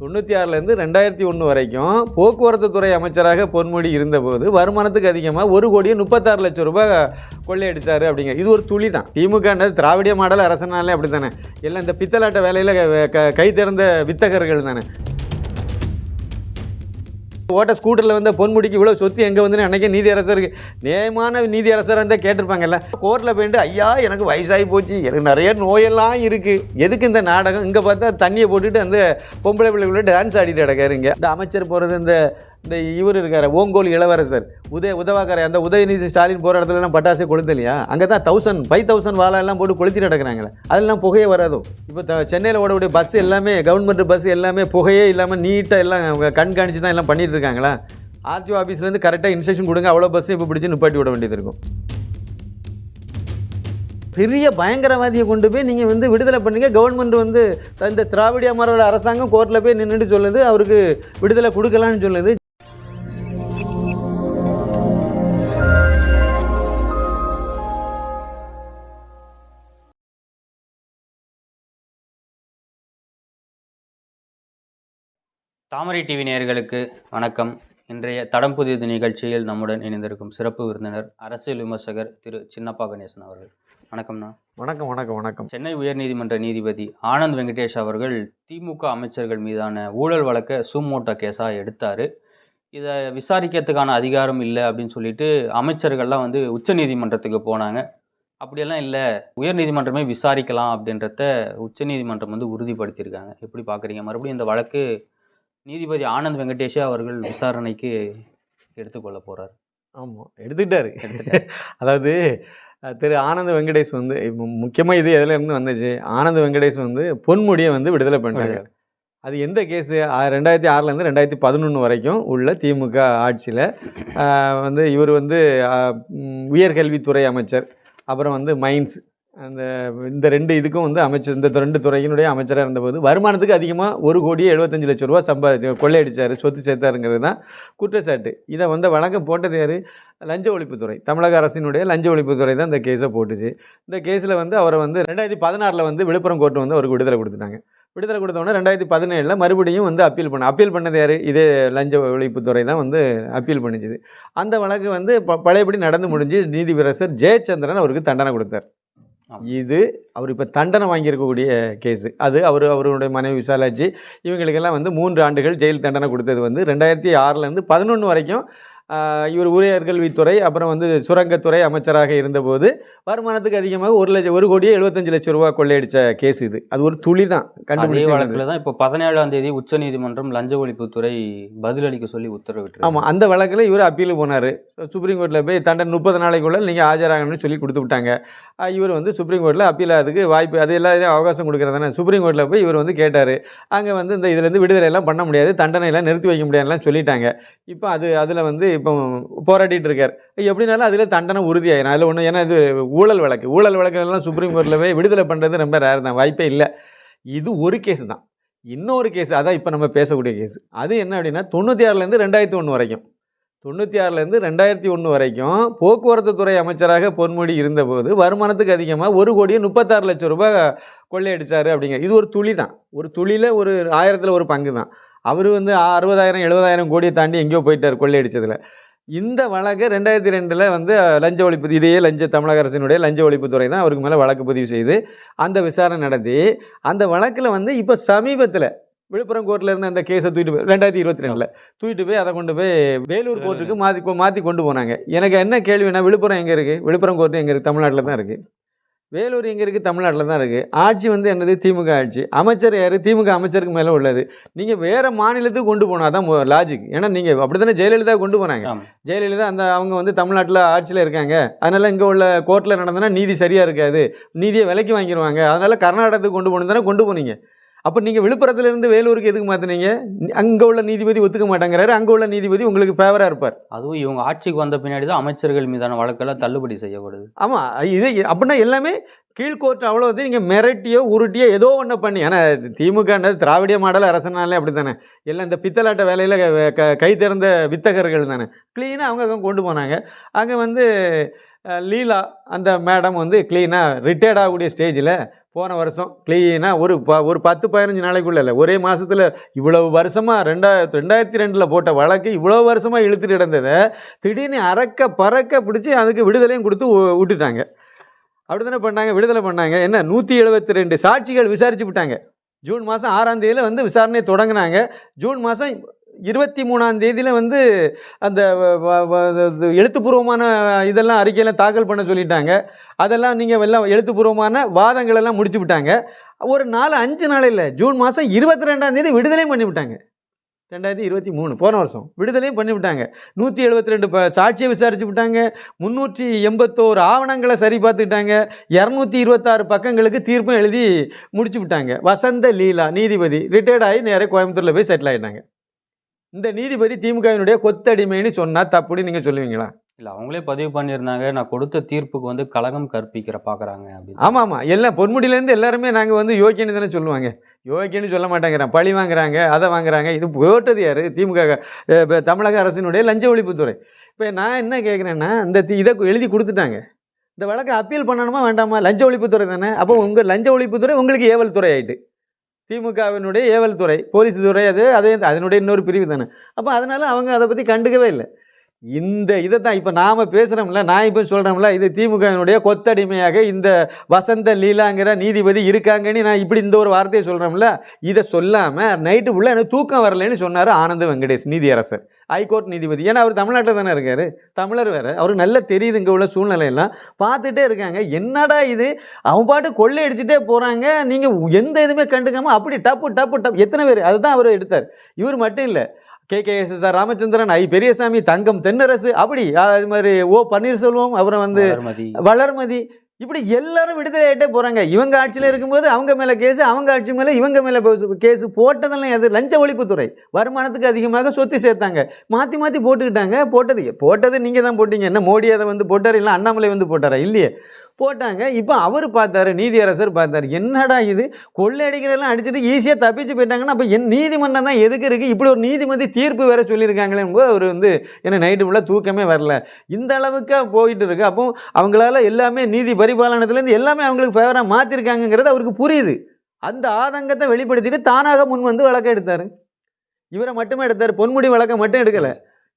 தொண்ணூற்றி ஆறுலேருந்து ரெண்டாயிரத்தி ஒன்று வரைக்கும் போக்குவரத்து துறை அமைச்சராக பொன்முடி இருந்தபோது வருமானத்துக்கு அதிகமாக ஒரு கோடியே முப்பத்தாறு லட்சம் ரூபாய் கொள்ளையடிச்சார் அப்படிங்க. இது ஒரு துளி தான் திமுகன்றது திராவிடிய மாடல் அரசனாலே அப்படி தானே எல்லாம் இந்த பித்தலாட்ட வேலையில் க கை திறந்த வித்தகர்கள் தானே? ஓட்ட ஸ்கூட்டரில் வந்த பொன்முடிக்கு இவ்வளோ சொத்து எங்கே வந்து அன்றைக்கே நீதியரசருக்கு நீதி அரசராக இருந்தால் கேட்டிருப்பாங்கல்ல. கோர்ட்டில் போயிட்டு ஐயா எனக்கு வயசாகி போச்சு. எனக்கு நிறைய நோயெல்லாம் இருக்குது எதுக்கு இந்த நாடகம்? இங்கே பார்த்தா தண்ணியை போட்டுட்டு அந்த பொம்பளை பிள்ளைகளோட டான்ஸ் ஆடிட்டு கிடக்காருங்க இந்த அமைச்சர் போகிறது இந்த இந்த இவர் இருக்கார் ஓங்கோல் இளவரசர். உதய உதவாக்கார அந்த உதயநிதி ஸ்டாலின் போகிற இடத்துலலாம் பட்டாசே கொளுத்தலையா? அங்கே தான் தௌசண்ட் ஃபைவ் தௌசண்ட் வாழெல்லாம் போட்டு கொளுத்தி நடக்கிறாங்களே. அதெல்லாம் புகையே வராதோ? இப்போ த சென்னையில் ஓடக்கூடிய பஸ் எல்லாமே கவர்மெண்ட் பஸ் எல்லாமே புகையே இல்லாமல் நீட்டாக எல்லாம் அவங்க கண்காணிச்சு தான் எல்லாம் பண்ணிட்டு இருக்காங்களா? ஆர்டிஓ ஆஃபீஸ்லேருந்து கரெக்டாக இன்ஸ்ட்ரக்ஷன் கொடுங்க அவ்வளோ பஸ்ஸும் இப்போ பிடிச்சி நிப்பாட்டி விட வேண்டியது இருக்கும். பெரிய பயங்கரவாதியை கொண்டு போய் நீங்கள் வந்து விடுதலை பண்ணுங்க. கவர்மெண்ட் வந்து இந்த திராவிடிய மாறோட அரசாங்கம் கோர்ட்டில் போய் நின்றுட்டு சொல்லுது அவருக்கு விடுதலை கொடுக்கலான்னு சொல்லுது. தாமரை டிவி நேயர்களுக்கு வணக்கம். இன்றைய தடம் புதியது நிகழ்ச்சியில் நம்முடன் இணைந்திருக்கும் சிறப்பு விருந்தினர் அரசியல் விமர்சகர் திரு சின்னப்பா கணேசன் அவர்கள். வணக்கம்ண்ணா வணக்கம் வணக்கம் வணக்கம். சென்னை உயர்நீதிமன்ற நீதிபதி ஆனந்த் வெங்கடேஷ் அவர்கள் திமுக அமைச்சர்கள் மீதான ஊழல் வழக்கை சூமோட்டோ கேஸாக எடுத்தார். இதை விசாரிக்கிறதுக்கான அதிகாரம் இல்லை அப்படின்னு சொல்லிட்டு அமைச்சர்கள்லாம் வந்து உச்சநீதிமன்றத்துக்கு போனாங்க. அப்படியெல்லாம் இல்லை உயர்நீதிமன்றமே விசாரிக்கலாம் அப்படின்றத உச்சநீதிமன்றம் வந்து உறுதிப்படுத்தியிருக்காங்க. எப்படி பார்க்குறீங்க? மறுபடியும் இந்த வழக்கு நீதிபதி ஆனந்த் வெங்கடேஷே அவர்கள் விசாரணைக்கு எடுத்துக்கொள்ள போகிறார் ஆமாம் எடுத்துக்கிட்டாரு. அதாவது திரு ஆனந்த வெங்கடேஷ் வந்து முக்கியமாக இது எதுல இருந்து வந்துச்சு? ஆனந்த வெங்கடேஷ் வந்து பொன்முடியை வந்து விடுதலை பண்ணிட்டாங்க அது எந்த கேஸு? ரெண்டாயிரத்தி ஆறுலேருந்து ரெண்டாயிரத்தி பதினொன்று வரைக்கும் உள்ள திமுக ஆட்சியில் வந்து இவர் வந்து உயர்கல்வித்துறை அமைச்சர் அப்புறம் வந்து மைன்ஸ் அந்த இந்த ரெண்டு இதுக்கும் வந்து அமைச்சர் இந்த ரெண்டு துறையினுடைய அமைச்சராக இருந்தபோது வருமானத்துக்கு அதிகமாக ஒரு கோடியே எழுபத்தஞ்சு லட்ச ரூபா சம்பாதி கொள்ளையடித்தார் சொத்து சேர்த்தாருங்கிறது தான் குற்றச்சாட்டு. இதை வந்து வழக்கம் போட்டது யார்? லஞ்ச ஒழிப்புத்துறை. தமிழக அரசினுடைய லஞ்ச ஒழிப்புத்துறை தான் இந்த கேஸை போட்டுச்சு. இந்த கேஸில் வந்து அவரை வந்து ரெண்டாயிரத்தி பதினாறில் வந்து விழுப்புரம் கோர்ட்டு வந்து அவருக்கு விடுதலை கொடுத்துட்டாங்க. விடுதலை கொடுத்தவொடனே ரெண்டாயிரத்தி பதினேழில் மறுபடியும் வந்து அப்பீல் பண்ண அப்பீல் பண்ணது யார்? இதே லஞ்ச ஒழிப்புத்துறை தான் வந்து அப்பீல் பண்ணிச்சுது. அந்த வழக்கு வந்து ப பழையபடி நடந்து முடிஞ்சு நீதிபரசர் ஜெயச்சந்திரன் அவருக்கு தண்டனை கொடுத்தார். இது அவர் இப்போ தண்டனை வாங்கியிருக்கக்கூடிய கேஸு அது அவர் அவருடைய மனைவி விசாலாட்சி இவங்களுக்கெல்லாம் வந்து மூன்று ஆண்டுகள் ஜெயில் தண்டனை கொடுத்தது வந்து ரெண்டாயிரத்தி ஆறுலேருந்து பதினொன்று வரைக்கும் இவர் உயர்கல்வித்துறை அப்புறம் வந்து சுரங்கத்துறை அமைச்சராக இருந்தபோது வருமானத்துக்கு அதிகமாக ஒரு லட்சம் ஒரு கோடியே எழுபத்தஞ்சு லட்சம் ரூபா கொள்ளையடிச்ச கேஸ் இது. அது ஒரு துளி தான் அதே கண்டுபிடிச்சது. வழக்கில் தான் இப்போ பதினேழாம் தேதி உச்சநீதிமன்றம் லஞ்ச ஒழிப்புத்துறை பதிலளிக்க சொல்லி உத்தரவிட்டு ஆமாம் அந்த வழக்கில் இவர் அப்பீல் போனார். சுப்ரீம் கோர்ட்டில் போய் தண்டனை முப்பது நாளைக்குள்ள நீங்கள் ஆஜராகணும்னு சொல்லி கொடுத்து விட்டாங்க. இவர் வந்து சுப்ரீம் கோர்ட்டில் அப்பீல் அதுக்கு வாய்ப்பு அது எல்லாத்தையும் அவகாசம் கொடுக்குறதானே சுப்ரீம் கோர்ட்டில் போய் இவர் வந்து கேட்டார். அங்கே வந்து இந்த இதுலேருந்து விடுதலையெல்லாம் பண்ண முடியாது தண்டனையெல்லாம் நிறுத்தி வைக்க முடியாதுலாம் சொல்லிட்டாங்க. இப்போ அது அதில் வந்து இப்போ போராடிட்டு இருக்கார். எப்படினாலும் அதில் தண்டனை உறுதியாயிரும். அதில் ஒன்று ஏன்னா இது ஊழல் வழக்கு. ஊழல் வழக்குலாம் சுப்ரீம் கோர்ட்டில் போய் விடுதலை பண்ணுறது ரொம்ப ரேர் தான். வாய்ப்பே இல்லை. இது ஒரு கேஸ் தான். இன்னொரு கேஸ் அதான் இப்போ நம்ம பேசக்கூடிய கேஸ் அது என்ன அப்படின்னா தொண்ணூற்றி ஆறுலேருந்து ரெண்டாயிரத்தி ஒன்று வரைக்கும். தொண்ணூற்றி ஆறுலேருந்து ரெண்டாயிரத்தி ஒன்று வரைக்கும் போக்குவரத்து துறை அமைச்சராக பொன்முடி இருந்தபோது வருமானத்துக்கு அதிகமாக ஒரு கோடியே முப்பத்தாறு லட்சம் ரூபாய் கொள்ளையடித்தார் அப்படிங்க இது ஒரு துளி தான் ஒரு துளியில் ஒரு ஆயிரத்தில் ஒரு பங்கு தான் அவர் வந்து அறுபதாயிரம் எழுபதாயிரம் கோடியை தாண்டி எங்கேயோ போயிட்டார் கொள்ளையடிச்சதில். இந்த வழக்கு ரெண்டாயிரத்தி ரெண்டில் வந்து லஞ்ச ஒழிப்பு இதே லஞ்ச தமிழக அரசினுடைய லஞ்ச ஒழிப்புத்துறை தான் அவருக்கு மேலே வழக்கு பதிவு செய்து அந்த விசாரணை நடத்தி அந்த வழக்கில் வந்து இப்போ சமீபத்தில் விழுப்புரம் கோர்ட்டில் இருந்த அந்த கேஸை தூக்கிட்டு போய் ரெண்டாயிரத்தி இருபத்தி ரெண்டில் தூக்கிட்டு போய் அதை கொண்டு போய் வேலூர் கோர்ட்டுக்கு மாற்றி மாற்றி கொண்டு போனாங்க. எனக்கு என்ன கேள்வினா விழுப்புரம் எங்கே இருக்குது விழுப்புரம் கோர்ட்டு எங்கே இருக்குது தமிழ்நாட்டில் தான் இருக்குது வேலூர் எங்கே இருக்குது தமிழ்நாட்டில் தான் இருக்குது ஆட்சி வந்து என்னது? திமுக ஆட்சி. அமைச்சர் யார்? திமுக அமைச்சருக்கு மேலே உள்ளது. நீங்கள் வேறு மாநிலத்துக்கு கொண்டு போனால் தான் லாஜிக் ஏன்னா நீங்கள் அப்படி தானே ஜெயலலிதா கொண்டு போனாங்க. ஜெயலலிதா அந்த அவங்க வந்து தமிழ்நாட்டில் ஆட்சியில் இருக்காங்க. அதனால் இங்கே உள்ள கோர்ட்டில் நடந்ததுன்னா நீதி சரியாக இருக்காது. நீதியை விலைக்கு வாங்கிடுவாங்க அதனால் கர்நாடகத்துக்கு கொண்டு போகணும் தானே கொண்டு போனீங்க. அப்போ நீங்கள் விழுப்புரத்துலேருந்து வேலூருக்கு எதுக்கு மாற்றினீங்க அங்கே உள்ள நீதிபதி ஒத்துக்க மாட்டேங்கிறாரு அங்கே உள்ள நீதிபதி உங்களுக்கு ஃபேவராக இருப்பார். அதுவும் இவங்க ஆட்சிக்கு வந்த பின்னாடி தான் அமைச்சர்கள் மீதான வழக்கெல்லாம் தள்ளுபடி செய்யப்படுது. ஆமாம் இது அப்படின்னா எல்லாமே கீழ்கோர்ட் அவ்வளோது நீங்கள் மிரட்டியோ உருட்டியோ ஏதோ ஒன்று பண்ணி. ஏன்னா திமுகன்றது திராவிடிய மாடல் அரசனாலே அப்படி தானே எல்லாம் இந்த பித்தலாட்ட வேலையில் க கை திறந்த வித்தகர்கள் தானே? க்ளீனாக அவங்க அங்க கொண்டு போனாங்க. அங்கே வந்து லீலா அந்த மேடம் வந்து க்ளீனாக ரிட்டையர்ட் ஆகக்கூடிய ஸ்டேஜில் போன வருஷம் க்ளீனாக ஒரு ப ஒரு பத்து பதினஞ்சு நாளைக்குள்ள இல்லை ஒரே மாதத்தில் இவ்வளவு வருஷமாக ரெண்டாயிரத்து ரெண்டாயிரத்தி ரெண்டில் போட்ட வழக்கு இவ்வளோ வருஷமாக இழுத்துட்டு இடந்ததை திடீர்னு அறக்க பறக்க பிடிச்சி அதுக்கு விடுதலையும் கொடுத்து விட்டுட்டாங்க. அப்படி தானே பண்ணாங்க? விடுதலை பண்ணாங்க. என்ன நூற்றி எழுபத்தி ரெண்டு சாட்சிகள் விசாரிச்சு விட்டாங்க. ஜூன் மாதம் ஆறாம் தேதியில் வந்து விசாரணையை தொடங்கினாங்க. ஜூன் மாதம் இருபத்தி மூணாம் தேதியில் வந்து அந்த எழுத்துப்பூர்வமான இதெல்லாம் அறிக்கையெல்லாம் தாக்கல் பண்ண சொல்லிட்டாங்க. அதெல்லாம் நீங்கள் எல்லாம் எழுத்துப்பூர்வமான வாதங்கள் எல்லாம் முடிச்சு விட்டாங்க. ஒரு நாலு அஞ்சு நாளையில் ஜூன் மாதம் இருபத்தி ரெண்டாம் தேதி விடுதலையும் பண்ணிவிட்டாங்க ரெண்டாயிரத்தி இருபத்தி மூணு போன வருஷம் விடுதலையும் பண்ணிவிட்டாங்க நூற்றி எழுபத்தி ரெண்டு சாட்சியை விசாரிச்சு விட்டாங்க. முந்நூற்றி எண்பத்தோரு ஆவணங்களை சரி பார்த்துக்கிட்டாங்க. இரநூத்தி இருபத்தாறு பக்கங்களுக்கு தீர்ப்பும் எழுதி முடிச்சு விட்டாங்க. வசந்த லீலா நீதிபதி ரிட்டையர்ட் ஆகி நேராக கோயம்புத்தூரில் போய் செட்டில் ஆகிட்டாங்க இந்த நீதிபதி திமுகவினுடைய கொத்தடிமைன்னு சொன்னால் தப்புன்னு நீங்கள் சொல்லுவீங்களா? இல்லை அவங்களே பதிவு பண்ணியிருந்தாங்க நான் கொடுத்த தீர்ப்புக்கு வந்து கலகம் கற்பிக்கிற பார்க்குறாங்க அப்படின்னு. ஆமாம். ஆமாம் எல்லாம் பொன்முடியிலேருந்து எல்லாருமே நாங்கள் வந்து யோக்கியன்னு தானே சொல்லுவாங்க. யோக்கியன்னு சொல்ல மாட்டேங்கிறான். பழி வாங்குறாங்க அதை வாங்குறாங்க. இது போட்டது யார்? திமுக தமிழக அரசினுடைய லஞ்ச ஒழிப்புத்துறை. இப்போ நான் என்ன கேட்குறேன்னா இந்த இதை எழுதி கொடுத்துட்டாங்க. இந்த வழக்கை அப்பீல் பண்ணணுமா வேண்டாமா? லஞ்ச ஒழிப்புத்துறை தானே. அப்போ உங்கள் லஞ்ச ஒழிப்புத்துறை உங்களுக்கு ஏவல் துறை ஆயிட்டு. திமுகவினுடைய ஏவல் துறை போலீஸ் துறை அது அதே அதனுடைய இன்னொரு பிரிவு தானே. அப்போ அதனால் அவங்க அதை பற்றி கண்டுக்கவே இல்லை. இந்த இதை தான் இப்போ நாம் பேசுகிறோம்ல நான் இப்போ சொல்கிறோம்ல இது திமுகவினுடைய கொத்தடிமையாக இந்த வசந்த லீலாங்கிற நீதிபதி இருக்காங்கன்னு நான் இப்படி இந்த ஒரு வார்த்தையை சொல்கிறோம்ல இதை சொல்லாமல் நைட்டு ஃபுல்லாக எனக்கு தூக்கம் வரலைன்னு சொன்னார் ஆனந்த வெங்கடேஷ் நீதியரசர். ஹைகோர்ட் நீதிபதி. ஏன்னா அவர் தமிழ்நாட்டில் தானே இருக்கார்? தமிழர் வேறு. அவருக்கு நல்லா தெரியுது இங்கே உள்ள சூழ்நிலையெல்லாம். பார்த்துட்டே இருக்காங்க. என்னடா இது? அவன் பாட்டு கொள்ளை அடிச்சுட்டே போகிறாங்க நீங்கள் எந்த இதுவுமே கண்டுக்காமல் அப்படி டப்பு டப்பு டப் எத்தனை பேர்? அதுதான் அவர் எடுத்தார். இவர் மட்டும் இல்லை K. K. S. R. Ramachandran I. Periyasamy Thangam Thennarasu அப்படி. அது மாதிரி ஓ. பன்னீர்செல்வம் அப்புறம் வந்து வளர்மதி. வளர்மதி. இப்படி எல்லாரும் விடுதலை ஆகிட்டே போகிறாங்க இவங்க ஆட்சியில் இருக்கும்போது அவங்க மேலே கேஸு அவங்க ஆட்சி மேலே இவங்க மேலே கேஸு போட்டதெல்லாம் எது? லஞ்ச ஒழிப்புத்துறை. வருமானத்துக்கு அதிகமாக சொத்து சேர்த்தாங்க. மாற்றி மாற்றி போட்டுக்கிட்டாங்க. போட்டது போட்டது நீங்கள் தான் போட்டீங்க. என்ன மோடி அதை வந்து போட்டார்? இல்லை அண்ணாமலை வந்து போட்டாரா? இல்லையே. போட்டாங்க. இப்போ அவர் பார்த்தாரு நீதியரசர் பார்த்தாரு. என்னடா இது? கொள்ளையடிக்கிறதெல்லாம் அடிச்சுட்டு ஈஸியாக தப்பிச்சு போயிட்டாங்கன்னா அப்போ என் நீதிமன்றம் தான் எதுக்கு இருக்குது இப்படி ஒரு நீதிமன்ற தீர்ப்பு வேறு சொல்லியிருக்காங்களே போது அவர் வந்து என்ன நைட்டு ஃபுல்லாக தூக்கமே வரல. இந்த அளவுக்கு போயிட்டு இருக்கு. அப்போ அவங்களால எல்லாமே நீதி பரிபாலனத்துலேருந்து எல்லாமே அவங்களுக்கு ஃபேவராக மாற்றிருக்காங்கங்கிறது அவருக்கு புரியுது. அந்த ஆதங்கத்தை வெளிப்படுத்திட்டு தானாக முன் வந்து வழக்கம் எடுத்தார். இவரை மட்டுமே எடுத்தார். பொன்முடி வழக்கம் மட்டும் எடுக்கலை.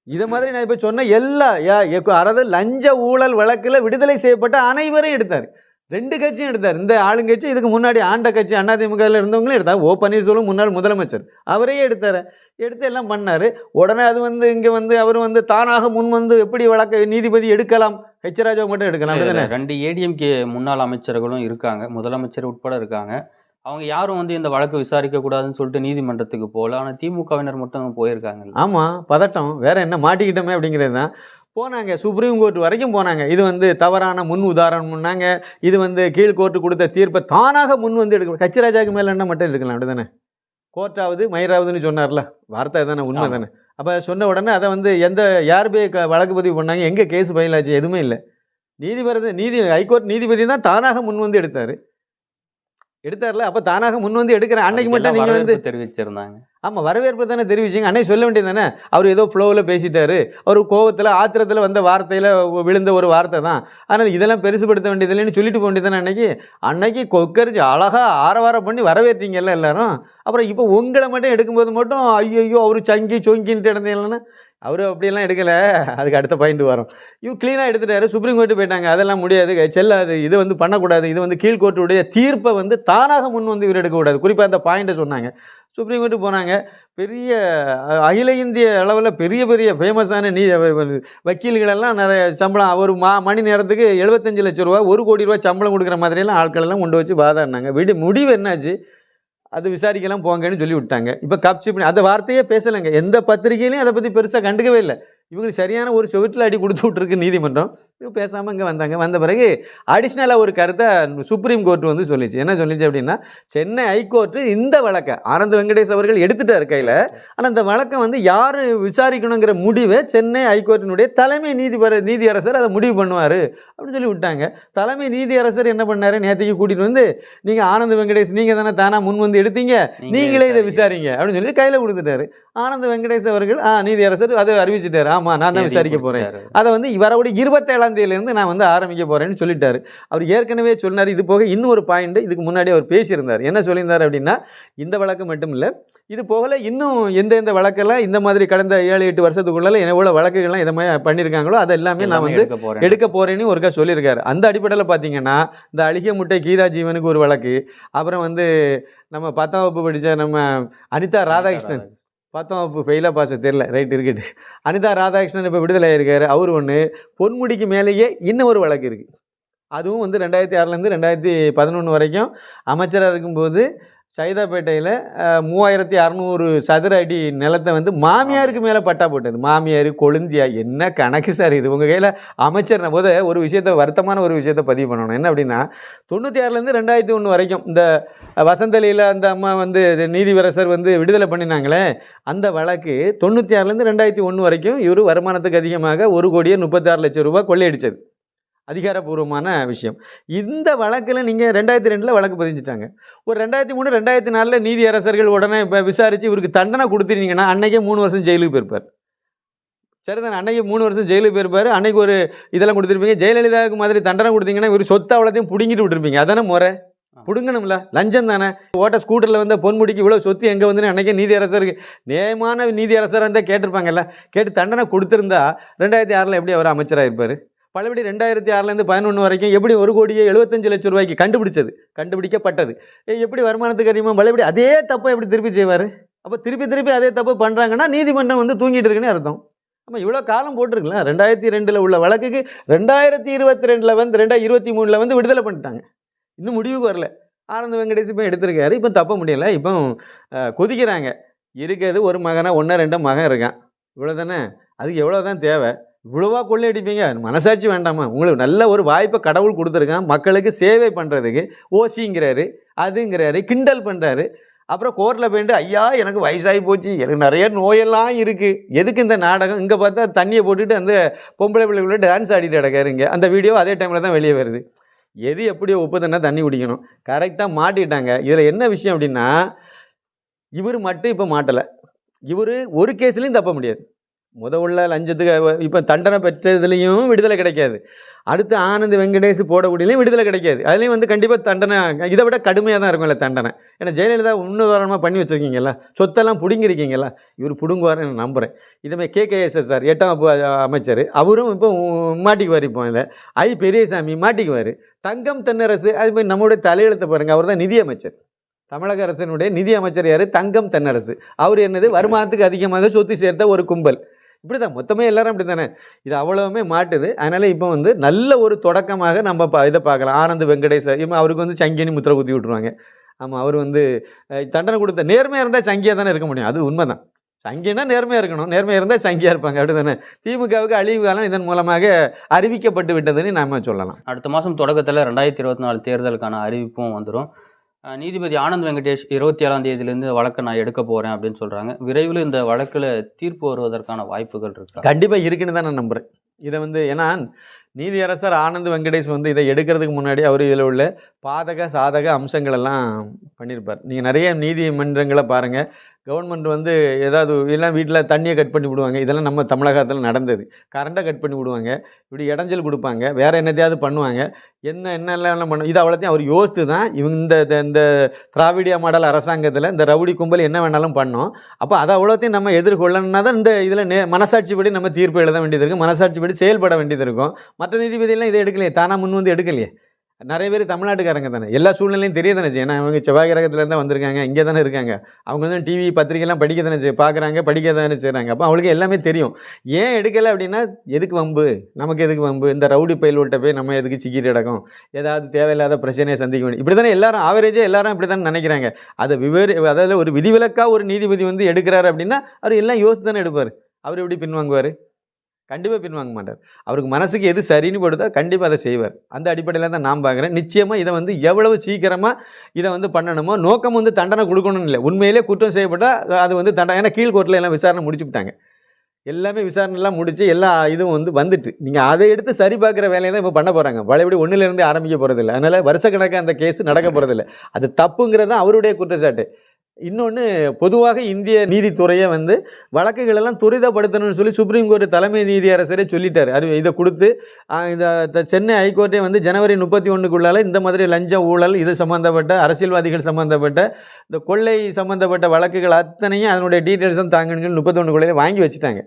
இதை மாதிரி நான் இப்போ சொன்ன எல்லா யா அதாவது லஞ்ச ஊழல் வழக்கில் விடுதலை செய்யப்பட்ட அனைவரையும் எடுத்தார். ரெண்டு கட்சியும் எடுத்தார். இந்த ஆளுங்கட்சி இதுக்கு முன்னாடி ஆண்ட கட்சி அதிமுகவில் இருந்தவங்களும் எடுத்தார். ஓ பன்னீர்செல்வம் முன்னாள் முதலமைச்சர். அவரே எடுத்தார். எடுத்து எல்லாம் பண்ணார். உடனே அது வந்து இங்கே வந்து அவர் வந்து தானாக முன் வந்து எப்படி வழக்க நீதிபதி எடுக்கலாம்? ஹெச் ராஜாவை மட்டும் எடுக்கலாம் ரெண்டு ஏடிஎம்கே முன்னாள் அமைச்சர்களும் இருக்காங்க. முதலமைச்சர் உட்பட இருக்காங்க. அவங்க யாரும் வந்து இந்த வழக்கு விசாரிக்க கூடாதுன்னு சொல்லிட்டு நீதிமன்றத்துக்கு போகல. ஆனால் திமுகவினர் மட்டும் போயிருக்காங்க ஆமாம் பதட்டம். வேற என்ன மாட்டிக்கிட்டோமே அப்படிங்கிறது தான். போனாங்க சுப்ரீம் கோர்ட் வரைக்கும் போனாங்க. இது வந்து தவறான முன் உதாரணம்னாங்க. இது வந்து கீழ் கோர்ட்டு கொடுத்த தீர்ப்பை தானாக முன் வந்து எடுக்க கச்சிராஜாக்கு மேலே என்ன மட்டும் எடுக்கலாம் அப்படி தானே கோர்ட்டாவது மயிராவதுன்னு சொன்னார்ல. வார்த்தை தானே உண்மை. தானே? அப்போ சொன்ன உடனே அதை வந்து எந்த யார் போய் க- வழக்கு பதிவு பண்ணாங்க எங்கே கேஸ் ஃபைல் ஆச்சு எதுவுமே இல்லை. நீதிபதி நீதி ஹைகோர்ட் நீதிபதி தான் தானாக முன் வந்து எடுத்தார். எடுத்தார்ல? அப்போ தானாக முன் வந்து எடுக்கிறேன். அன்னைக்கு மட்டும் நீங்கள் வந்து தெரிவிச்சிருந்தாங்க. ஆமாம் வரவேற்பு தானே தெரிவிச்சிங்க. அன்னைக்கு சொல்ல வேண்டியது தானே? அவர் ஏதோ ஃப்ளோவில் பேசிட்டாரு. அவர் கோவத்தில் ஆத்திரத்தில் வந்த வார்த்தையில் விழுந்த ஒரு வார்த்தை தான். அதனால் இதெல்லாம் பெருசுபடுத்த வேண்டியதில்லைன்னு சொல்லிட்டு போக வேண்டியது தானே அன்னைக்கு? அன்னைக்கு கொக்கரிச்சு அழகாக ஆரவாரம் பண்ணி வரவேற்றீங்கல்ல எல்லாரும். அப்புறம் இப்போ உங்களை மட்டும் எடுக்கும்போது மட்டும் ஐயோ அவர் சங்கி சொங்கின்ட்டு இருந்தீங்களன்னா அவர் அப்படியெல்லாம் எடுக்கலை. அதுக்கு அடுத்த பாயிண்ட் வரும். இவ் க்ளீனாக எடுத்துட்டாரு. சுப்ரீம் கோர்ட்டு போயிட்டாங்க. அதெல்லாம் முடியாது. செல்லாது. இது வந்து பண்ணக்கூடாது. இது வந்து கீழ்கோர்ட்டுடைய தீர்ப்பை வந்து தானாக முன் வந்து இவர் எடுக்கக்கூடாது. குறிப்பாக அந்த பாயிண்ட்டை சொன்னாங்க. சுப்ரீம் கோர்ட்டு போனாங்க. பெரிய அகில இந்திய அளவில் பெரிய பெரிய ஃபேமஸான நீ வக்கீல்களெல்லாம் நிறைய சம்பளம். ஒரு மா மணி நேரத்துக்கு எழுபத்தஞ்சு லட்ச ரூபா ஒரு கோடி ரூபா சம்பளம் கொடுக்குற மாதிரியெல்லாம் ஆட்கள் எல்லாம் கொண்டு வச்சு வாதாடினாங்க. விடு முடிவு என்னாச்சு? அது விசாரிக்கலாம் போங்கன்னு சொல்லி விட்டாங்க. இப்போ கப்சி பண்ணி அந்த வார்த்தையே பேசலைங்க. எந்த பத்திரிகையிலையும் அதை பற்றி பெருசாக கண்டுக்கவே இல்லை. இவங்களுக்கு சரியான ஒரு செவிட்டில் அடி கொடுத்து விட்ருக்கு நீதிமன்றம். பேசாமல் இங்கே வந்தாங்க. வந்த பிறகு அடிஷ்னலாக ஒரு கருத்தை சுப்ரீம் கோர்ட் வந்து சொல்லிச்சு. என்ன சொல்லிச்சு அப்படின்னா சென்னை ஹைகோர்ட்டு இந்த வழக்கை ஆனந்த் வெங்கடேஷ் அவர்கள் எடுத்துட்டார் கையில். ஆனால் இந்த வழக்கை வந்து யார் விசாரிக்கணுங்கிற முடிவை சென்னை ஹைகோர்ட்டினுடைய தலைமை நீதிபதி நீதியரசர் அதை முடிவு பண்ணுவார் அப்படின்னு சொல்லி விட்டாங்க. தலைமை நீதியரசர் என்ன பண்ணாரு? நேற்றுக்கு கூட்டிகிட்டு வந்து நீங்கள் ஆனந்த் வெங்கடேஷ் நீங்கள் தானே தானா முன் வந்து எடுத்தீங்க? நீங்களே இதை விசாரிங்க. அப்படின்னு சொல்லி கையில் கொடுத்துட்டாரு. ஆனந்த் வெங்கடேஷ் அவர்கள் ஆ நீதியரசர் அதை அறிவிச்சிட்டாரு. ஆமாம் நான் தான் விசாரிக்க போகிறேன். அதை வந்து வரக்கூடிய இருபத்தேழாம் தேதியிலேருந்து நான் வந்து ஆரம்பிக்க போகிறேன்னு சொல்லிட்டாரு. அவர் ஏற்கனவே சொன்னார் இது போக இன்னும் ஒரு பாயிண்ட் இதுக்கு முன்னாடி அவர் பேசியிருந்தார். என்ன சொல்லியிருந்தார் அப்படின்னா இந்த வழக்கு மட்டும் இல்லை இது போகல இன்னும் எந்தெந்த வழக்கெல்லாம் இந்த மாதிரி கடந்த ஏழு எட்டு வருஷத்துக்குள்ள எவ்வளோ வழக்குகள்லாம் இதை மாதிரி பண்ணியிருக்காங்களோ அது எல்லாமே நான் வந்து எடுக்க போறேன்னு. ஒருக்கா சொல்லியிருக்காரு. அந்த அடிப்படையில் பார்த்தீங்கன்னா இந்த அழிக முட்டை கீதா ஜீவனுக்கு ஒரு வழக்கு அப்புறம் வந்து நம்ம பத்தாம் வகுப்பு படித்த நம்ம அனிதா ராதாகிருஷ்ணன். பார்த்தோம் வகுப்பு ஃபெயிலாக பாச தெரில ரைட் இருக்கட்டு அனிதா ராதாகிருஷ்ணன் இப்போ விடுதலை ஆகியிருக்காரு அவர் ஒன்று பொன்முடிக்கு மேலேயே இன்னும் ஒரு வழக்கு இருக்குது அதுவும் வந்து ரெண்டாயிரத்தி ஆறுலேருந்து ரெண்டாயிரத்தி பதினொன்று வரைக்கும் அமைச்சராக இருக்கும்போது சைதாப்பேட்டையில் மூவாயிரத்தி அறநூறு சதுர அடி நிலத்தை வந்து மாமியாருக்கு மேலே பட்டா போட்டது. மாமியார் கொழுந்தியா என்ன கணக்கு சார் இது? உங்கள் கையில் அமைச்சர்ன போது ஒரு விஷயத்த வருத்தமான ஒரு விஷயத்த பதிவு பண்ணணும். என்ன அப்படின்னா தொண்ணூற்றி ஆறுலேருந்து ரெண்டாயிரத்தி ஒன்று வரைக்கும் இந்த வசந்தலியில் அந்த அம்மா வந்து நீதிவரசர் வந்து விடுதலை பண்ணினாங்களே அந்த வழக்கு தொண்ணூற்றி ஆறுலேருந்து ரெண்டாயிரத்தி ஒன்று வரைக்கும் இவர் வருமானத்துக்கு அதிகமாக ஒரு கோடியே முப்பத்தாறு லட்சம் ரூபாய் கொள்ளையடிச்சது. அதிகாரப்பூர்வமான விஷயம். இந்த வழக்கில் நீங்கள் ரெண்டாயிரத்தி ரெண்டில் வழக்கு பதிஞ்சிட்டாங்க. ஒரு ரெண்டாயிரத்தி மூணு ரெண்டாயிரத்தி நாலில் நீதியரசர்கள் உடனே இப்போ விசாரித்து இவருக்கு தண்டனை கொடுத்துருந்தீங்கன்னா அன்னைக்கே மூணு வருஷம் ஜெயிலுக்கு போயிருப்பார். சரிதானே? அன்னைக்கு மூணு வருஷம் ஜெயிலுக்கு போயிருப்பார். அன்னைக்கு ஒரு இதெல்லாம் கொடுத்துருப்பீங்க. ஜெயலலிதாவுக்கு மாதிரி தண்டனை கொடுத்தீங்கன்னா இவர் சொத்து அவ்வளோத்தையும் பிடுங்கிட்டு விட்டுருப்பீங்க. அதானே முறை? பிடுங்கணும்ல. லஞ்சம் தானே? ஓட்ட ஸ்கூட்டரில் வந்த பொன்முடிக்கு இவ்வளோ சொத்து எங்கே வந்துன்னு அன்னைக்கே நீதியரசருக்கு நியாயமான நீதியரசராக இருந்தால் கேட்டிருப்பாங்கல்ல. கேட்டு தண்டனை கொடுத்துருந்தா ரெண்டாயிரத்தி ஆறில் எப்படி அவர் அமைச்சராக இருப்பார் பழபடி ரெண்டாயிரத்தி ஆறுலேருந்து பதினொன்று வரைக்கும் எப்படி ஒரு கோடியே எழுபத்தஞ்சு லட்சம் ரூபாய்க்கு கண்டுபிடிச்சது? கண்டுபிடிக்கப்பட்டது. எப்படி வருமானத்துக்கு அதிகமாக பழையபடி அதே தப்பை எப்படி திருப்பி செய்வார்? அப்போ திருப்பி திருப்பி அதே தப்பு பண்ணுறாங்கன்னா நீதிமன்றம் வந்து தூங்கிட்டு இருக்குன்னு அர்த்தம். ஆமாம் இவ்வளோ காலம் போட்டிருக்கலாம் ரெண்டாயிரத்தி ரெண்டில் உள்ள வழக்குக்கு ரெண்டாயிரத்தி இருபத்தி ரெண்டில் வந்து ரெண்டாயிரத்தி இருபத்தி மூணில் வந்து விடுதலை பண்ணிட்டாங்க. இன்னும் முடிவுக்கு வரல. ஆனந்த வெங்கடேஷ் இப்போ எடுத்திருக்காரு. இப்போ தப்ப முடியல. இப்போ கொதிக்கிறாங்க. இருக்கிறது ஒரு மகனாக ஒன்றா ரெண்டு மகன் இருக்கான். இவ்வளோ தானே அதுக்கு எவ்வளோ தான் தேவை? இவ்வளோவா கொள்ளையடிப்பீங்க? மனசாட்சி வேண்டாமா? உங்களுக்கு நல்ல ஒரு வாய்ப்பை கடவுள் கொடுத்துருக்கான். மக்களுக்கு சேவை பண்ணுறதுக்கு ஓசிங்கிறாரு அதுங்கிறாரு கிண்டல் பண்ணுறாரு அப்புறம் கோர்ட்டில் போயிட்டு ஐயா எனக்கு வயசாகி போச்சு. எனக்கு நிறைய நோயெல்லாம் இருக்குது எதுக்கு இந்த நாடகம்? இங்கே பார்த்தா தண்ணியை போட்டுட்டு அந்த பொம்பளை பிள்ளைகளோட டான்ஸ் ஆடிட்டு கிடக்காருங்க. அந்த வீடியோ அதே டைமில் தான் வெளியே வருது. எது எப்படியோ ஒப்புதுன்னா தண்ணி குடிக்கணும். கரெக்டாக மாட்டிட்டாங்க. இதில் என்ன விஷயம் அப்படின்னா இவர் மட்டும் இப்போ மாட்டலை. இவர் ஒரு கேஸ்லேயும் தப்ப முடியாது. முத உள்ள லஞ்சத்துக்கு இப்போ தண்டனை பெற்றதுலேயும் விடுதலை கிடைக்காது. அடுத்து ஆனந்த் வெங்கடேஷ் போடக்கூடியலையும் விடுதலை கிடைக்காது. அதுலேயும் வந்து கண்டிப்பாக தண்டனை இதை விட கடுமையாக தான் இருக்கும்ல தண்டனை. ஏன்னா ஜெயலலிதா உன்னுதாரணமாக பண்ணி வச்சுருக்கீங்கல்ல? சொத்தெல்லாம் பிடுங்கிருக்கீங்களா இவர் பிடுங்குவார்னு நான் நம்புகிறேன் இதுமாதிரி சார் எட்டாம் அமைச்சர். அவரும் இப்போ மாட்டிக்குவார் இப்போ இதில் ஐ பெரியசாமி மாட்டிக்குவார். தங்கம் தென்னரசு அது மாதிரி நம்மளுடைய தலையெழுத்தை பாருங்கள் அவர் தான் நிதியமைச்சர் தமிழக அரசினுடைய நிதி அமைச்சர் யார்? தங்கம் தென்னரசு. அவர் என்னது? வருமானத்துக்கு அதிகமாக சொத்து சேர்த்த ஒரு கும்பல். இப்படி தான் மொத்தமே எல்லாரும் அப்படி தானே இது அவ்வளவுமே மாட்டுது. அதனால் இப்போ வந்து நல்ல ஒரு தொடக்கமாக நம்ம பா இதை பார்க்கலாம். ஆனந்த் வெங்கடேசர் இப்போ அவருக்கு வந்து சங்கினி முத்திரை குத்தி விட்ருவாங்க ஆமாம் அவர் வந்து தண்டனை கொடுத்த நேர்மையாக இருந்தால் சங்கியாக தானே இருக்க முடியும். அது உண்மை தான் சங்கினா நேர்மையாக இருக்கணும். நேர்மையாக இருந்தால் சங்கியாக இருப்பாங்க. அப்படி தானே திமுகவுக்கு அழிவு காலம் இதன் மூலமாக அறிவிக்கப்பட்டு விட்டதுன்னு நாம சொல்லலாம். அடுத்த மாதம் தொடக்கத்தில் ரெண்டாயிரத்தி இருபத்தி நாலு தேர்தலுக்கான அறிவிப்பும் வந்துடும் நீதிபதி ஆனந்த் வெங்கடேஷ் இருபத்தி ஏழாம் தேதியிலேருந்து வழக்கை நான் எடுக்க போகிறேன் அப்படின்னு சொல்கிறாங்க விரைவில் இந்த வழக்கில் தீர்ப்பு வருவதற்கான வாய்ப்புகள் இருக்கு? கண்டிப்பாக இருக்குன்னு தான் நான் நம்புகிறேன் இதை வந்து ஏன்னா நீதியரசர் ஆனந்த் வெங்கடேஷ் வந்து இதை எடுக்கிறதுக்கு முன்னாடி அவர் இதில் உள்ள பாதக சாதக அம்சங்கள் எல்லாம் பண்ணியிருப்பார் நீங்கள் நிறைய நீதிமன்றங்களை பாருங்கள் கவர்மெண்ட் வந்து ஏதாவது எல்லாம் வீட்டில் தண்ணியை கட் பண்ணி விடுவாங்க. இதெல்லாம் நம்ம தமிழகத்தில் நடந்தது. கரண்ட்டை கட் பண்ணி விடுவாங்க. இப்படி இடைஞ்சல் கொடுப்பாங்க. வேறு என்னத்தையாவது பண்ணுவாங்க. என்ன என்னெல்லாம் பண்ணும் இது அவ்வளோத்தையும் அவர் யோசித்து தான் இவங்க இந்த இந்த- இந்த திராவிடியா மாடல் அரசாங்கத்தில் இந்த ரவுடி கும்பல் என்ன வேணாலும் பண்ணோம். அப்போ அதை அவ்வளோத்தையும் நம்ம எதிர்கொள்ளணும்னா தான் இந்த இதில் நே மனசாட்சிப்படி நம்ம தீர்ப்பு எழுத வேண்டியது இருக்கும். மனசாட்சிப்படி செயல்பட வேண்டியது இருக்கும். மற்ற நீதிபதியெல்லாம் இதை எடுக்கலையே. தானாக முன் வந்து எடுக்கலையே. நிறைய பேர் தமிழ்நாட்டுக்காரங்க தானே. எல்லா சூழ்நிலையும் தெரிய தானே ஏன்னா அவங்க செவ்வாய் கிரகத்துலேருந்து தான் வந்திருக்காங்க இங்கே தானே இருக்காங்க. அவங்க வந்து டிவி பத்திரிக்கைலாம் படிக்க தானே செய்ய பார்க்குறாங்க படிக்க தானே செய்கிறாங்க அப்போ அவங்களுக்கு எல்லாமே தெரியும். ஏன் எடுக்கலை அப்படின்னா எதுக்கு வம்பு? நமக்கு எதுக்கு வம்பு? இந்த ரவுடி பயில்விட்ட போய் நம்ம எதுக்கு சிக்கிட்டு கிடக்கும்? ஏதாவது தேவையில்லாத பிரச்சனையை சந்திக்க வேண்டிய இப்படி தானே எல்லாரும் ஆவரேஜாக எல்லாரும் இப்படி தானே நினைக்கிறாங்க. அதை விவரி அதாவது ஒரு விதிவிலக்காக ஒரு நீதிபதி வந்து எடுக்கிறாரு அப்படின்னா அவர் எல்லாம் யோசித்து தானே எடுப்பார். அவர் எப்படி பின்வாங்குவார்? கண்டிப்பாக பின்வாங்க மாட்டார். அவருக்கு மனசுக்கு எது சரின்னு போடுதோ கண்டிப்பாக அதை செய்வார். அந்த அடிப்படையில் தான் நான் பார்க்குறேன். நிச்சயமாக இதை வந்து எவ்வளவு சீக்கிரமாக இதை வந்து பண்ணணுமோ நோக்கம் வந்து தண்டனை கொடுக்கணும்னு இல்லை. உண்மையிலே குற்றம் செய்யப்பட்டால் அது வந்து தண்டனை. ஏன்னா கீழ்கோர்ட்டில் எல்லாம் விசாரணை முடிச்சு விட்டாங்க. எல்லாமே விசாரணைலாம் முடித்து எல்லா இதுவும் வந்து வந்துட்டு. நீங்கள் அதை எடுத்து சரி பார்க்குற வேலையை தான் இப்போ பண்ண போகிறாங்க பழையபடி ஒன்றுலேருந்து ஆரம்பிக்க போகிறதில்ல அதனால் வருஷக்கணக்காக அந்த கேஸ் நடக்க போகிறதில்ல அது தப்புங்கிறது தான் அவருடைய குற்றச்சாட்டு. இன்னொன்று பொதுவாக இந்திய நீதித்துறையை வந்து வழக்குகளெல்லாம் துரிதப்படுத்தணும்னு சொல்லி சுப்ரீம் கோர்ட் தலைமை நீதியரசரே சொல்லிட்டார். அது இதை கொடுத்து இந்த சென்னை ஹைகோர்ட்டே வந்து ஜனவரி முப்பத்தி ஒன்றுக்குள்ளால் இந்த மாதிரி லஞ்ச ஊழல் இது சம்மந்தப்பட்ட அரசியல்வாதிகள் சம்மந்தப்பட்ட இந்த கொள்ளை சம்மந்தப்பட்ட வழக்குகள் அத்தனையும் அதனுடைய டீட்டெயில்ஸும் தாங்கன்னு சொல்லி முப்பத்தொன்றுக்குள்ளே வாங்கி வச்சுட்டாங்க.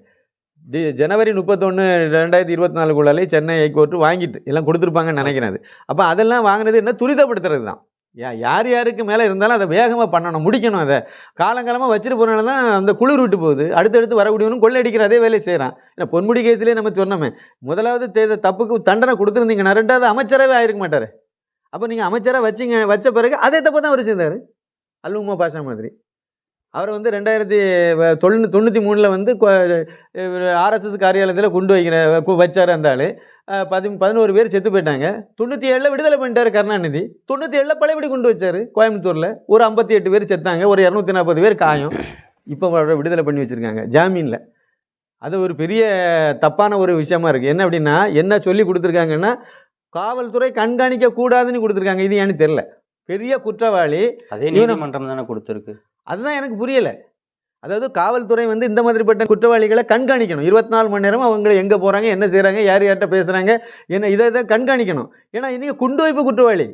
டி ஜனவரி முப்பத்தொன்று ரெண்டாயிரத்தி இருபத்தி நாலுக்குள்ளாலே சென்னை ஹைகோர்ட்டு வாங்கிட்டு எல்லாம் கொடுத்துருப்பாங்கன்னு நினைக்கிறேன் அது. அப்போ அதெல்லாம் வாங்கினது என்ன? துரிதப்படுத்துறது தான் யார் யாருக்கு மேலே இருந்தாலும் அதை வேகமாக பண்ணணும் முடிக்கணும் அதை. காலங்காலமாக வச்சுட்டு போனால தான் அந்த குளிர் விட்டு போகுது. அடுத்தடுத்து வரக்கூடியவனும் கொள்ளையடிக்கிற அதே வேலையை செய்கிறான் ஏன்னா பொன்முடி கேஸ்லேயே நம்ம சொன்னோமே முதலாவது செய்த தப்புக்கு தண்டனை கொடுத்துருந்தீங்கன்னா ரெண்டாவது அமைச்சராகவே ஆயிருக்க மாட்டார். அப்போ நீங்கள் அமைச்சராக வச்சிங்க வச்ச பிறகு அதே தப்பு தான் அவர் செய்தார். அல்லுமா பாஷா மாதிரி. அவர் வந்து ரெண்டாயிரத்தி தொண்ணூ தொண்ணூற்றி மூணில் வந்து ஆர்எஸ்எஸ் காரியாலயத்தில் கொண்டு வைக்கிற வச்சார் அந்த ஆள். பதி பதினோரு பேர் செத்து போயிட்டாங்க. தொண்ணூற்றி ஏழில் விடுதலை பண்ணிட்டார் கருணாநிதி. தொண்ணூற்றி ஏழில் பழையபடி கொண்டு வச்சார் கோயம்புத்தூரில். ஒரு ஐம்பத்தி எட்டு பேர் செத்தாங்க ஒரு இரநூத்தி நாற்பது பேர் காயம். இப்போ விடுதலை பண்ணி வச்சுருக்காங்க ஜாமீனில். அது ஒரு பெரிய தப்பான ஒரு விஷயமா இருக்குது என்ன அப்படின்னா என்ன சொல்லி கொடுத்துருக்காங்கன்னா காவல்துறை கண்காணிக்க கூடாதுன்னு கொடுத்துருக்காங்க. இது ஏன்னு தெரில பெரிய குற்றவாளி. அதே நீதிமன்றம் தானே கொடுத்துருக்கு. அதுதான் எனக்கு புரியலை. அதாவது காவல்துறை வந்து இந்த மாதிரிப்பட்ட குற்றவாளிகளை கண்காணிக்கணும். இருபத்தி நாலு மணி நேரம் அவங்கள எங்கே போகிறாங்க என்ன செய்கிறாங்க யார் யார்கிட்ட பேசுகிறாங்க என்ன இதை இதை கண்காணிக்கணும். ஏன்னா இன்றைக்கி குண்டு வைப்பு குற்றவாளி.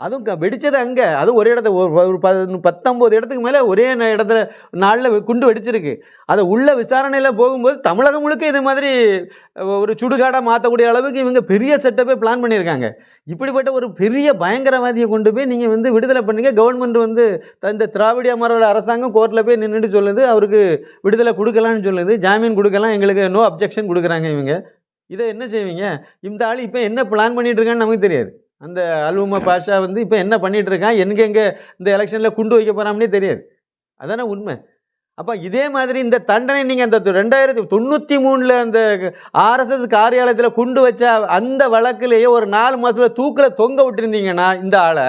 அதுவும் க- வெடிச்சது அங்கே. அதுவும் ஒரே இடத்த ஒரு ப- பத்தொம்போது இடத்துக்கு மேலே ஒரே ந- இடத்துல நாளில் குண்டு வெடிச்சிருக்கு. அதை உள்ள விசாரணையில் போகும்போது தமிழகம் முழுக்க இது மாதிரி ஒரு சுடுகாடாக மாற்றக்கூடிய அளவுக்கு இவங்க பெரிய செட்டப்பே பிளான் பண்ணியிருக்காங்க. இப்படிப்பட்ட ஒரு பெரிய பயங்கரவாதியை கொண்டு போய் நீங்கள் வந்து விடுதலை பண்ணுங்க. கவர்மெண்ட் வந்து இந்த திராவிடிய மாறல் அரசாங்கம் கோர்ட்டில் போய் நின்றுட்டு சொல்லுது அவருக்கு விடுதலை கொடுக்கலான்னு சொல்லுது ஜாமீன் கொடுக்கலாம் எங்களுக்கு நோ அப்ஜெக்ஷன் கொடுக்குறாங்க இவங்க. இதை என்ன செய்வீங்க? இந்த ஆள் இப்போ என்ன பிளான் பண்ணிட்டு இருக்கான்னு நமக்கு தெரியாது. அந்த அல்வுமா பாஷா வந்து இப்போ என்ன பண்ணிகிட்டு இருக்கான் எங்கெங்கே இந்த எலெக்ஷனில் குண்டு வைக்க போகிறாம்னே தெரியாது. அதானே உண்மை. அப்போ இதே மாதிரி இந்த தண்டனை நீங்கள் அந்த ரெண்டாயிரத்தி தொண்ணூற்றி மூணில் அந்த ஆர்எஸ்எஸ் காரியாலயத்தில் குண்டு வச்ச அந்த வழக்கிலேயே ஒரு நாலு மாதத்தில் தூக்கில் தொங்க விட்டுருந்தீங்கன்னா இந்த ஆளை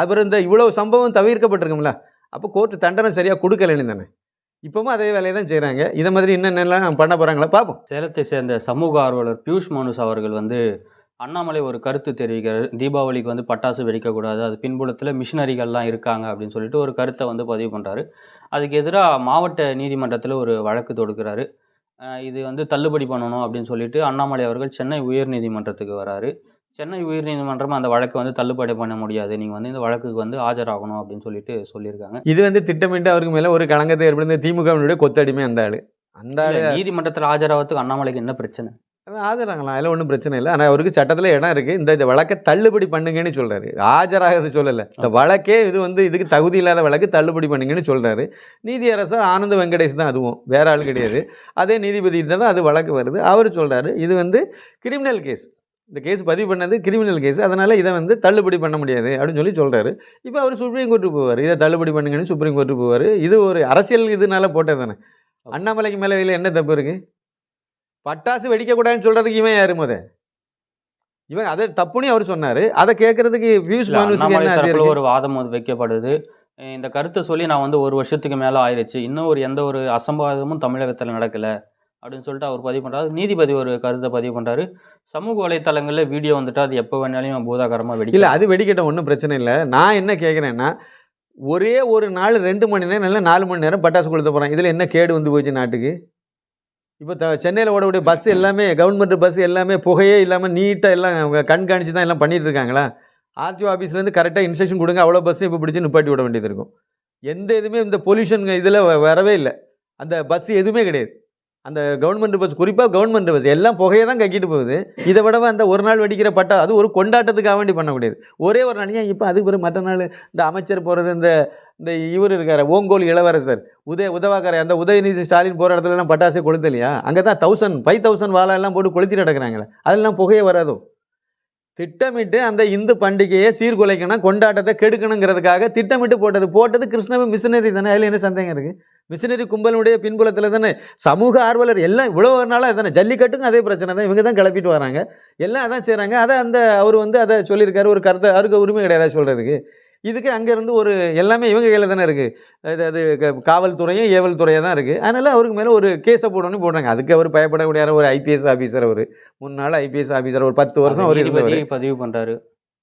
அப்புறம் இந்த இவ்வளோ சம்பவம் தவிர்க்கப்பட்டிருக்கும்ல. அப்போ கோர்ட்டு தண்டனை சரியாக கொடுக்கலன்னு தானே. இப்போவும் அதே வேலையை தான் செய்கிறாங்க இதை மாதிரி என்னென்னலாம் பண்ண போகிறாங்களா பார்ப்போம். சேலத்தை சேர்ந்த சமூக ஆர்வலர் பியூஷ் மனுஷ் அவர்கள் வந்து அண்ணாமலை ஒரு கருத்து தெரிவிக்கிறார். தீபாவளிக்கு வந்து பட்டாசு வெடிக்கக்கூடாது அது பின்புலத்தில் மிஷினரிகள்லாம் இருக்காங்க அப்படின்னு சொல்லிட்டு ஒரு கருத்தை வந்து பதிவு பண்ணுறாரு அதுக்கு எதிராக மாவட்ட நீதிமன்றத்தில் ஒரு வழக்கு தொடுக்கிறாரு. இது வந்து தள்ளுபடி பண்ணணும் அப்படின்னு சொல்லிட்டு அண்ணாமலை அவர்கள் சென்னை உயர்நீதிமன்றத்துக்கு வராரு. சென்னை உயர்நீதிமன்றம் அந்த வழக்கை வந்து தள்ளுபடி பண்ண முடியாது. நீங்கள் வந்து இந்த வழக்குக்கு வந்து ஆஜராகணும் அப்படின்னு சொல்லிட்டு சொல்லியிருக்காங்க. இது வந்து திட்டமிட்டு அவருக்கு மேலே ஒரு களங்கத்தை ஏற்படுத்த திமுகவினுடைய கொத்தடிமை அந்த ஆள். அந்த நீதிமன்றத்தில் ஆஜராகிறதுக்கு அண்ணாமலைக்கு என்ன பிரச்சனை? ஆஜராகலாம் அதில் ஒன்றும் பிரச்சனை இல்லை. ஆனால் அவருக்கு சட்டத்தில் இடம் இருக்குது இந்த இந்த வழக்கை தள்ளுபடி பண்ணுங்கன்னு சொல்கிறாரு ஆஜராகிறது சொல்லலை. இந்த வழக்கே இது வந்து இதுக்கு தகுதி இல்லாத வழக்கு தள்ளுபடி பண்ணுங்கன்னு சொல்கிறாரு நீதியரசர் ஆனந்த வெங்கடேஷ் தான் அதுவும். வேற ஆள் கிடையாது. அதே நீதிபதிகிட்ட தான் அது வழக்கு வருது. அவர் சொல்கிறாரு இது வந்து கிரிமினல் கேஸ் இந்த கேஸ் பதிவு பண்ணது கிரிமினல் கேஸ் அதனால் இதை வந்து தள்ளுபடி பண்ண முடியாது அப்படின்னு சொல்லி சொல்கிறாரு இப்போ அவர் சுப்ரீம் கோர்ட்டுக்கு போவார். இதை தள்ளுபடி பண்ணுங்கன்னு சுப்ரீம் கோர்ட்டுக்கு போவார். இது ஒரு அரசியல் இதனால போட்டது தானே? அண்ணாமலைக்கு மேலே என்ன தப்பு இருக்குது பட்டாசு வெடிக்கக்கூடாதுன்னு சொல்கிறதுக்கு இவன் யாரு முத? இவன் அதை தப்புன்னு அவர் சொன்னார். அதை கேட்கறதுக்கு இல்ல, அண்ணாமலை என்ன? ஒரு வாதம் வைக்கப்படுது. இந்த கருத்தை சொல்லி நான் வந்து ஒரு வருஷத்துக்கு மேல ஆயிருச்சு இன்னும் ஒரு எந்த ஒரு அசம்பாவிதமும் தமிழகத்துல நடக்கல அப்படின்னு சொல்லிட்டு அவர் பதிவு பண்றாரு. நீதிபதி ஒரு கருத்தை பதிவு பண்றாரு. சமூக வலைத்தளங்கள்ல வீடியோ வந்துட்டு அது எப்போ வேணாலும் பூதாகரமா இல்லை வெடிக்கல அது வெடிக்கட்டும் ஒன்றும் பிரச்சனை இல்லை. நான் என்ன கேட்குறேன்னா ஒரே ஒரு நாள் ரெண்டு மணி நேரம் இல்லை நாலு மணி நேரம் பட்டாசு கொளுத்த போகிறான் இதில் என்ன கேடு வந்து போச்சு நாட்டுக்கு? இப்போ த சென்னையில் ஓடக்கூடிய பஸ் எல்லாமே கவர்மெண்ட் பஸ் எல்லாமே புகையே இல்லாமல் நீட்டாக எல்லாம் அவங்க கண்காணிச்சு தான் எல்லாம் பண்ணிகிட்டு இருக்காங்களா? ஆர்டிஓ ஆஃபீஸ்லேருந்து கரெக்டாக இன்ஸ்ட்ரக்ஷன் கொடுங்க அவ்வளோ பஸ்ஸும் இப்போ பிடிச்சி நிப்பாட்டி விட வேண்டியது இருக்கும். எந்த இதுவுமே இந்த பொல்யூஷன் இதில் வரவே இல்லை. அந்த பஸ் எதுவுமே கிடையாது. அந்த கவர்மெண்ட் பஸ் குறிப்பாக கவர்மெண்ட் பஸ் எல்லாம் புகையை தான் கக்கிட்டு போகுது. இதை விடவே அந்த ஒரு நாள் வெடிக்கிற பட்டா அது ஒரு கொண்டாட்டத்துக்காக வேண்டி பண்ணக்கூடியது ஒரே ஒரு நாள் ஏன் இப்போ அதுக்கு பிறகு மற்ற நாள் இந்த அமைச்சர் போகிறது இந்த இந்த இவர் இருக்கார் ஓங்கோல் இளவரசர் உதய உதவாக்கார அந்த உதயநிதி ஸ்டாலின் போகிற இடத்துலலாம் பட்டாசே கொளுத்தலையா? அங்கே தான் தௌசண்ட் ஃபைவ் தௌசண்ட் வாழை எல்லாம் போட்டு கொளுத்தி நடக்கிறாங்களே அதெல்லாம் புகையே வராதோ? திட்டமிட்டு அந்த இந்து பண்டிகையை சீர்குலைக்கணும் கொண்டாட்டத்தை கெடுக்கணுங்கிறதுக்காக திட்டமிட்டு போட்டது போட்டது கிருஷ்ணவ மிஷினரி தானே அதில் என்ன சந்தேகம் இருக்குது மிஷினரி கும்பலுடைய பின்புலத்தில் தானே சமூக ஆர்வலர் எல்லாம் இவ்வளோ நாளாக தானே ஜல்லிக்கட்டுக்கும் அதே பிரச்சனை தான். இவங்க தான் கிளப்பிட்டு வராங்க. எல்லாம் அதான் செய்கிறாங்க அதை அந்த அவர் வந்து அதை சொல்லியிருக்காரு. ஒரு கருத்தை அவருக்கு உரிமை கிடையாது சொல்கிறதுக்கு இதுக்கு அங்கேருந்து ஒரு எல்லாமே இவங்க கையில் தானே இருக்குது அது அது காவல்துறையும் ஏவல் துறையாக தான் இருக்குது அதனால் அவருக்கு மேலே ஒரு கேஸை போடணும்னு போடுறாங்க. அதுக்கு அவர் பயப்படக்கூடிய ஒரு ஐபிஎஸ் ஆஃபீஸர் அவர். முன்னாள் ஐபிஎஸ் ஆஃபீஸர் ஒரு பத்து வருஷம் அவர் இருந்தவர். பதிவு பண்றாரு.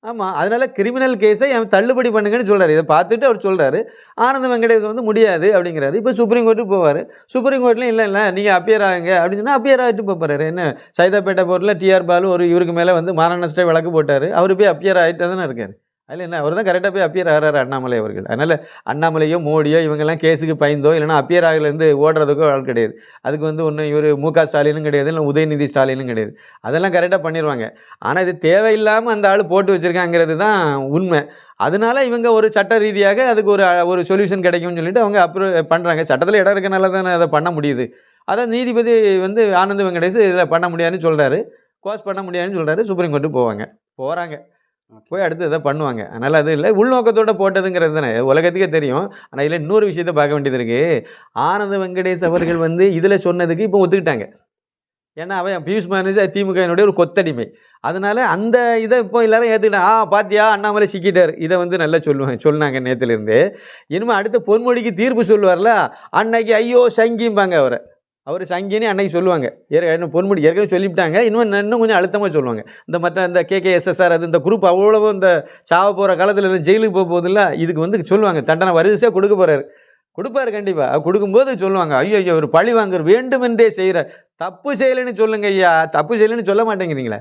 ஆமாம் அதனால் கிரிமினல் கேஸை அவன் தள்ளுபடி பண்ணுங்கன்னு சொல்கிறார் இதை பார்த்துட்டு அவர் சொல்கிறாரு ஆனந்த வெங்கடேஷ் வந்து முடியாது அப்படிங்கிறாரு. இப்போ சுப்ரீம் கோர்ட்டுக்கு போவார். சுப்ரீம் கோர்ட்லையும் இல்லை இல்லை நீங்கள் அப்பியர் ஆகுங்க அப்படின்னு சொன்னால் அப்பியர் ஆகிட்டு போகிறாரு என்ன சைதாப்பேட்டை போரில் டிஆர் பாலு ஒரு இவருக்கு மேலே வந்து மானநஷ்ட வழக்கு போட்டார். அவர் போய் அப்பியர் ஆகிட்டு தானே இருக்கார். அதில் என்ன அவர் தான் கரெக்டாக போய் அப்பியர் ஆகிறாரு அண்ணாமலை அவர்கள். அதனால் அண்ணாமலையோ மோடியோ இவங்கெல்லாம் கேஸுக்கு பயந்தோ இல்லைன்னா அப்பியர் ஆகலேருந்து ஓடுறதுக்கோ ஆள் கிடையாது. அதுக்கு வந்து ஒன்றும் இவர் மு க ஸ்டாலினும் கிடையாது இல்லை உதயநிதி ஸ்டாலினும் கிடையாது. அதெல்லாம் கரெக்டாக பண்ணிடுவாங்க ஆனால் இது தேவையில்லாமல் அந்த ஆள் போட்டு வச்சுருக்காங்கிறது தான் உண்மை. அதனால இவங்க ஒரு சட்ட ரீதியாக அதுக்கு ஒரு ஒரு சொல்யூஷன் கிடைக்கும்னு சொல்லிட்டு அவங்க அப்ரூவ் பண்ணுறாங்க சட்டத்தில் இடம் இருக்கனால தானே அதை பண்ண முடியுது. அதான் நீதிபதி வந்து ஆனந்த வெங்கடேஷ் இதில் பண்ண முடியாதுன்னு சொல்கிறாரு கோர்ஸ் பண்ண முடியாதுன்னு சொல்கிறாரு சுப்ரீம் கோர்ட்டு போவாங்க. போகிறாங்க போய் அடுத்து இதை பண்ணுவாங்க. அதனால் அது இல்லை. உள்நோக்கத்தோடு போட்டதுங்கிறது தானே. உலகத்துக்கே தெரியும். ஆனால் இதில் இன்னொரு விஷயத்தை பார்க்க வேண்டியது இருக்குது ஆனந்த வெங்கடேஷ் அவர்கள் வந்து இதில் சொன்னதுக்கு இப்போ ஒத்துக்கிட்டாங்க. ஏன்னா அவன் பியூஷ் மேனேஜர் திமுகவினுடைய ஒரு கொத்தடிமை. அதனால் அந்த இதை இப்போ எல்லாரும் ஏற்றுக்கிட்டேன் ஆ பாத்தியா? அண்ணாமலை சிக்கிட்டார். இதை வந்து நல்லா சொல்லுவாங்க. சொன்னாங்க நேற்றுலேருந்து இனிமேல் அடுத்த பொன்மொழிக்கு தீர்ப்பு சொல்லுவார்ல? அன்னைக்கு ஐயோ சங்கிம்பாங்க அவரை. அவர் சங்கின்னு அன்னைக்கு சொல்லுவாங்க. ஏற்கனவே பொன்முடி ஏற்கனவே சொல்லிவிட்டாங்க. இன்னும் இன்னும் கொஞ்சம் அழுத்தமாக சொல்லுவாங்க. இந்த மற்ற இந்த கேகேஎஸ்எஸ்ஆர் அது இந்த குரூப் அவ்வளவு இந்த சாவ போகிற காலத்தில் ஜெயிலுக்கு போக போதில்ல இதுக்கு வந்து சொல்லுவாங்க. தண்டனை வரிசையாக கொடுக்க போகிறாரு கொடுப்பாரு கண்டிப்பாக கொடுக்கும்போது சொல்லுவாங்க. ஐயோ ஐயோ ஒரு பழி வாங்குற வேண்டுமென்றே செய்கிற தப்பு செய்யலைன்னு சொல்லுங்க ஐயா. தப்பு செய்யலைன்னு சொல்ல மாட்டேங்கிறீங்களே.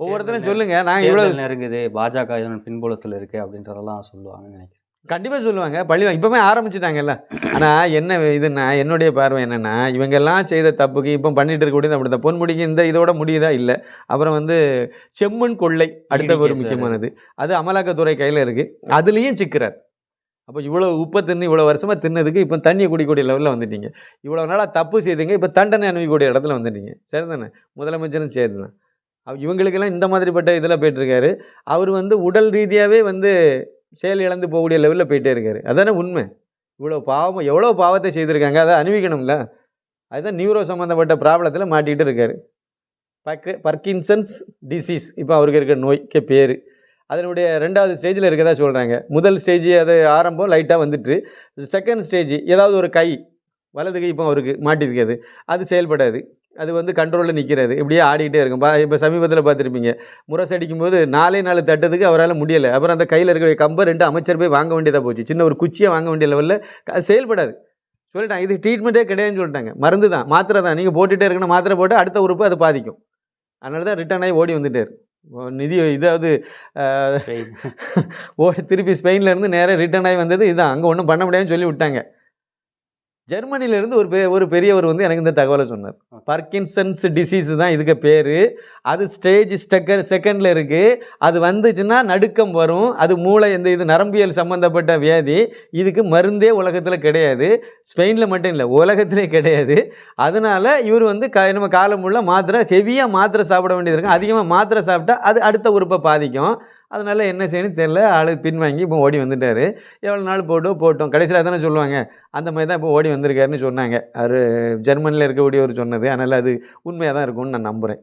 ஒவ்வொருத்தரும் சொல்லுங்க. நான் இவ்வளோ நெருங்குது. பாஜக பின்புலத்தில் இருக்கு அப்படின்றதெல்லாம் சொல்லுவாங்கன்னு நினைக்கிறேன். கண்டிப்பாக சொல்லுவாங்க. பழி இப்போவே ஆரம்பிச்சிட்டாங்கல்ல. ஆனால் என்ன இதுன்னா என்னுடைய பார்வை என்னென்னா இவங்கெல்லாம் செய்த தப்புக்கு இப்போ பண்ணிட்டு இருக்கக்கூடியது அப்படி தான் பொன்முடிக்கு இந்த இதோட முடியுதா? இல்லை. அப்புறம் வந்து செம்மண் கொள்ளை அடுத்த ஒரு முக்கியமானது. அது அமலாக்கத்துறை கையில் இருக்குது அதுலேயும் சிக்கிறார். அப்போ இவ்வளோ உப்பை தின்னு இவ்வளோ வருஷமாக தின்னதுக்கு இப்போ தண்ணியை குடிக்கக்கூடிய லெவலில் வந்துட்டீங்க. இவ்வளோ நாளாக தப்பு செய்துங்க இப்போ தண்டனை அனுபவிக்கக்கூடிய இடத்துல வந்துட்டீங்க. சரிதானே? முதலமைச்சரும் சேர்த்து தான் அவ- இவங்களுக்கெல்லாம் இந்த மாதிரிப்பட்ட இதில் போயிட்டுருக்காரு அவர் வந்து உடல் ரீதியாகவே வந்து செயல் இழந்து போகக்கூடிய லெவலில் போயிட்டே இருக்காரு. அதானே உண்மை. இவ்வளோ பாவம் எவ்வளோ பாவத்தை செய்திருக்காங்க? அதை அணிவிக்கணும்ல. அதுதான் நியூரோ சம்மந்தப்பட்ட ப்ராப்ளத்தில் மாட்டிகிட்டு இருக்காரு. பர்க் பர்கின்சன்ஸ் டிசீஸ் இப்போ அவருக்கு இருக்க நோய்க்கு பேர். அதனுடைய ரெண்டாவது ஸ்டேஜில் இருக்கதா சொல்கிறாங்க முதல் ஸ்டேஜ் அது ஆரம்பம் லைட்டாக வந்துட்டு. செகண்ட் ஸ்டேஜ் ஏதாவது ஒரு கை வலது கை இப்போ அவருக்கு மாட்டிருக்காது. அது செயல்படாது. அது வந்து கண்ட்ரோலில் நிற்கிறது இப்படியே ஆடிக்கிட்டே இருக்கும். பா இப்போ சமீபத்தில் பார்த்துருப்பீங்க. முரசடிக்கும் போது நாலே நாலு தட்டத்துக்கு அவரால் முடியலை. அப்புறம் அந்த கையில் இருக்கிற கம்பை ரெண்டு அமைச்சர் போய் வாங்க வேண்டியதாக போச்சு. சின்ன ஒரு குச்சியை வாங்க வேண்டிய லெவலில் செயல்படாது. சொல்லிட்டாங்க. இது ட்ரீட்மெண்ட்டே கிடையாதுன்னு சொல்லிட்டாங்க. மருந்து தான். மாத்திரை தான். நீங்கள் போட்டுகிட்டே இருக்கணும். மாத்திரை போட்டு அடுத்த உறுப்பு அது பாதிக்கும். அதனால தான் ரிட்டர்ன் ஆகி ஓடி வந்துட்டார். நிதி இதாவது. ஓடி திருப்பி ஸ்பெயின்ல இருந்து நேராக ரிட்டர்ன் ஆகி வந்தது இதுதான் அங்கே ஒன்றும் பண்ண முடியாதுன்னு சொல்லி விட்டாங்க. ஜெர்மனில இருந்து ஒரு பெ ஒரு பெரியவர் வந்து எனக்கு இந்த தகவலை சொன்னார். பர்கின்சன்ஸ் டிசீஸ் தான் இதுக்கு பேர். அது ஸ்டேஜ் ஸ்டக்கர் செகண்டில் இருக்குது அது வந்துச்சுன்னா நடுக்கம் வரும். அது மூளை இந்த இது நரம்பியல் சம்மந்தப்பட்ட வியாதி. இதுக்கு மருந்தே உலகத்தில் கிடையாது. ஸ்பெயினில் மட்டும் இல்லை உலகத்திலே கிடையாது. அதனால் இவர் வந்து க நம்ம காலம் உள்ள மாத்திரை ஹெவியாக மாத்திரை சாப்பிட வேண்டியது இருக்கும் அதிகமாக மாத்திரை சாப்பிட்டா அது அடுத்த உறுப்பை பாதிக்கும். அதனால் என்ன செய்யணும்னு தெரில ஆள் பின்வாங்கி இப்போ ஓடி வந்துட்டார். எவ்வளோ நாள் போட்டோம் போட்டோம். கடைசியில் தானே சொல்லுவாங்க. அந்த மாதிரி தான் இப்போ ஓடி வந்திருக்காருன்னு சொன்னாங்க. அவர் ஜெர்மனியில் இருக்கக்கூடியவர் சொன்னது. அதனால் அது உண்மையாக தான் இருக்கும்னு நான் நம்புகிறேன்